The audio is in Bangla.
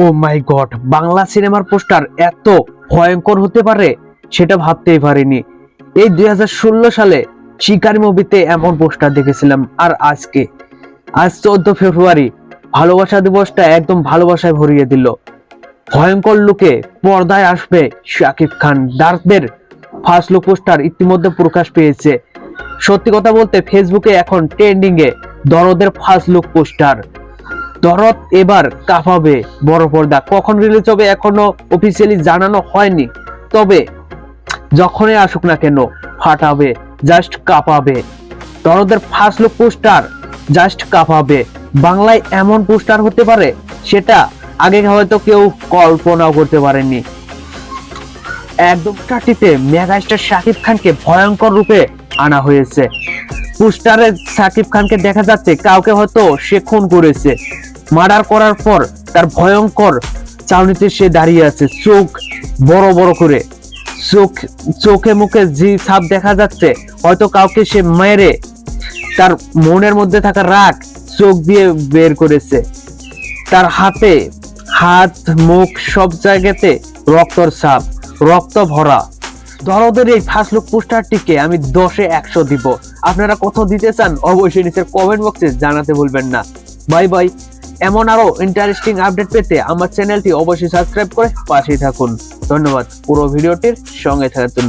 ও মাই গড, বাংলা সিনেমার পোস্টার এত ভয়ঙ্কর হতে পারে সেটা ভাবতেই পারিনি। এই দুই হাজার ষোলো সালে শিকারি মুভিতে এমন পোস্টার দেখেছিলাম, আর আজকে। আজ চোদ্দ ফেব্রুয়ারি, ভালোবাসা দিবসটা একদম ভালোবাসায় ভরিয়ে দিল। ভয়ঙ্কর লুকে পর্দায় আসবে শাকিব খান। ডার্কদের ফার্স্ট লুক পোস্টার ইতিমধ্যে প্রকাশ পেয়েছে। সত্যি কথা বলতে ফেসবুকে এখন ট্রেন্ডিং এ দরদের ফার্স্ট লুক পোস্টার। দরদ এবার কাঁপাবে বড় পর্দা। কখন রিলিজ হবে এখনও অফিসিয়ালি জানানো হয়নি। তবে যখনই আসুক না কেন, ফাটাবে জাস্ট কাঁপাবে। দরদের ফার্স্ট লুক পোস্টার জাস্ট কাঁপাবে। বাংলায় এমন পোস্টার হতে পারে, সেটা আগে হয়তো কেউ কল্পনাও করতে পারেনি একদম কাটিতে মেগাস্টার শাকিব খানকে ভয়ঙ্কর রূপে আনা হয়েছে। পোস্টারে শাকিব খানকে দেখা যাচ্ছে, কাউকে হয়তো সে খুন করেছে। মার্ডার করার পর তার ভয়ঙ্কর চাউনিতে সে দাঁড়িয়ে আছে, চোখ বড় বড় করে। চোখ, চোখে মুখে যে ছাপ দেখা যাচ্ছে, হয়তো কাউকে সে মেরে তার মনের মধ্যে থাকা রাগ চোখ দিয়ে বের করেছে। তার হাতে হাত, মুখ সব জায়গাতে রক্তর ছাপ, রক্ত ভরা। দরদের এই ফার্স্ট লুক পোস্টারটিকে আমি দশে একশো দিব। আপনারা কত দিতে চান, অবশ্যই নিচের কমেন্ট বক্সে জানাতে ভুলবেন না। Bye bye. এমন আরও ইন্টারেস্টিং আপডেট পেতে আমার চ্যানেলটি অবশ্যই সাবস্ক্রাইব করে পাশেই থাকুন। ধন্যবাদ। পুরো ভিডিওটির সঙ্গে থাকুন।